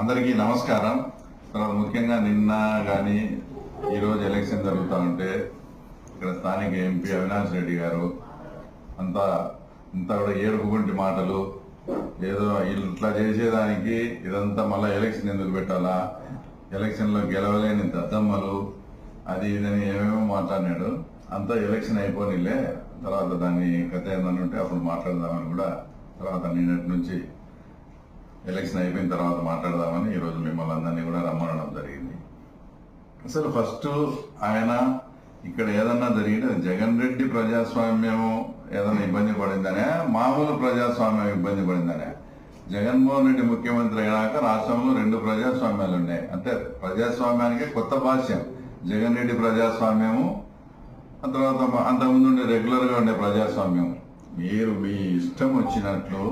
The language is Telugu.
అందరికీ నమస్కారం. తర్వాత ముఖ్యంగా నిన్న కానీ ఈరోజు ఎలక్షన్ జరుగుతూ ఉంటే ఇక్కడ స్థానిక ఎంపీ అవినాష్ రెడ్డి గారు అంతా అంతా కూడా ఏడుపుకుంటి మాటలు ఏదో వీళ్ళు ఇట్లా చేసేదానికి ఇదంతా మళ్ళీ ఎలక్షన్ ఎందుకు పెట్టాలా? ఎలక్షన్లో గెలవలేని దద్దమ్మలు అది ఇదని ఏమేమో మాట్లాడినాడు. అంతా ఎలక్షన్ అయిపోనిలే. తర్వాత దాన్ని కథ ఏదన్నా ఉంటే అప్పుడు మాట్లాడదామని కూడా తర్వాత నిన్నటి నుంచి ఎలక్షన్ అయిపోయిన తర్వాత మాట్లాడదామని ఈరోజు మిమ్మల్ని అందరినీ కూడా రమ్మనడం జరిగింది. అసలు ఫస్ట్ ఆయన ఇక్కడ ఏదన్నా జరిగితే జగన్ రెడ్డి ప్రజాస్వామ్యం ఏదైనా ఇబ్బంది పడిందనే మామూలు ప్రజాస్వామ్యం ఇబ్బంది పడిందనే. జగన్మోహన్ రెడ్డి ముఖ్యమంత్రి అయినాక రాష్ట్రంలో రెండు ప్రజాస్వామ్యాలు ఉన్నాయి. అంటే ప్రజాస్వామ్యానికి కొత్త భాష్యం. జగన్ రెడ్డి ప్రజాస్వామ్యము ఆ తర్వాత అంతకుముందు ఉండే రెగ్యులర్గా ఉండే ప్రజాస్వామ్యం. మీరు మీ ఇష్టం వచ్చినట్లు